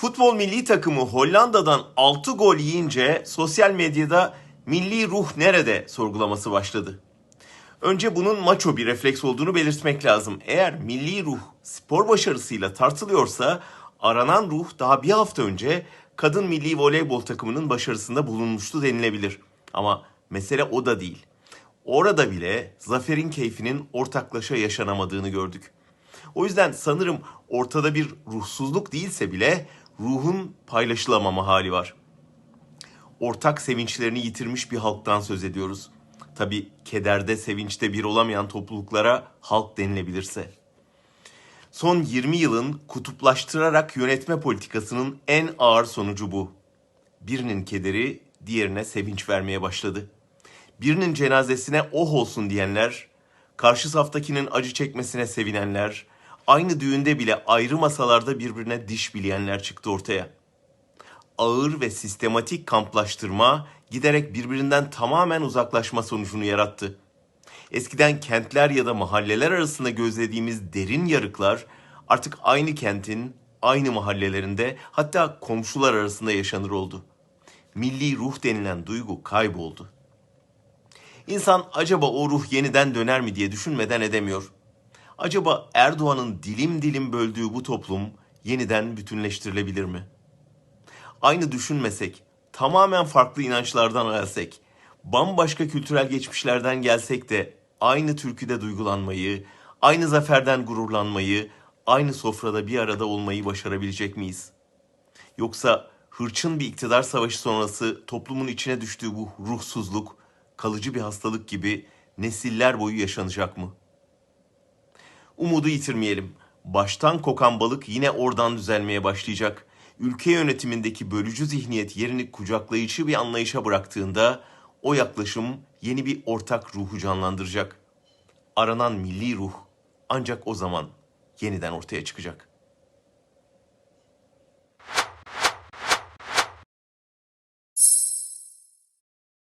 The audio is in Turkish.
Futbol milli takımı Hollanda'dan 6 gol yiyince sosyal medyada milli ruh nerede sorgulaması başladı. Önce bunun maço bir refleks olduğunu belirtmek lazım. Eğer milli ruh spor başarısıyla tartılıyorsa aranan ruh daha bir hafta önce kadın milli voleybol takımının başarısında bulunmuştu denilebilir. Ama mesele o da değil. Orada bile zaferin keyfinin ortaklaşa yaşanamadığını gördük. O yüzden sanırım ortada bir ruhsuzluk değilse bile ruhun paylaşılamama hali var. Ortak sevinçlerini yitirmiş bir halktan söz ediyoruz. Tabi kederde, sevinçte bir olamayan topluluklara halk denilebilirse. Son 20 yılın kutuplaştırarak yönetme politikasının en ağır sonucu bu. Birinin kederi diğerine sevinç vermeye başladı. Birinin cenazesine oh olsun diyenler, karşı saftakinin acı çekmesine sevinenler, aynı düğünde bile ayrı masalarda birbirine diş bileyenler çıktı ortaya. Ağır ve sistematik kamplaştırma giderek birbirinden tamamen uzaklaşma sonucunu yarattı. Eskiden kentler ya da mahalleler arasında gözlediğimiz derin yarıklar artık aynı kentin, aynı mahallelerinde hatta komşular arasında yaşanır oldu. Milli ruh denilen duygu kayboldu. İnsan acaba o ruh yeniden döner mi diye düşünmeden edemiyor. Acaba Erdoğan'ın dilim dilim böldüğü bu toplum yeniden bütünleştirilebilir mi? Aynı düşünmesek, tamamen farklı inançlardan gelsek, bambaşka kültürel geçmişlerden gelsek de aynı türküde duygulanmayı, aynı zaferden gururlanmayı, aynı sofrada bir arada olmayı başarabilecek miyiz? Yoksa hırçın bir iktidar savaşı sonrası toplumun içine düştüğü bu ruhsuzluk kalıcı bir hastalık gibi nesiller boyu yaşanacak mı? Umudu yitirmeyelim. Baştan kokan balık yine oradan düzelmeye başlayacak. Ülke yönetimindeki bölücü zihniyet yerini kucaklayıcı bir anlayışa bıraktığında o yaklaşım yeni bir ortak ruhu canlandıracak. Aranan milli ruh ancak o zaman yeniden ortaya çıkacak.